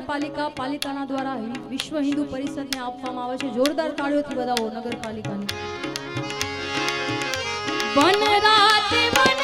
નગરપાલિકા, પાલિકાના દ્વારા વિશ્વ હિન્દુ પરિષદને આપવામાં આવે છે. જોરદાર તાળીઓથી બધાઓ નગરપાલિકાની. વન રાત વન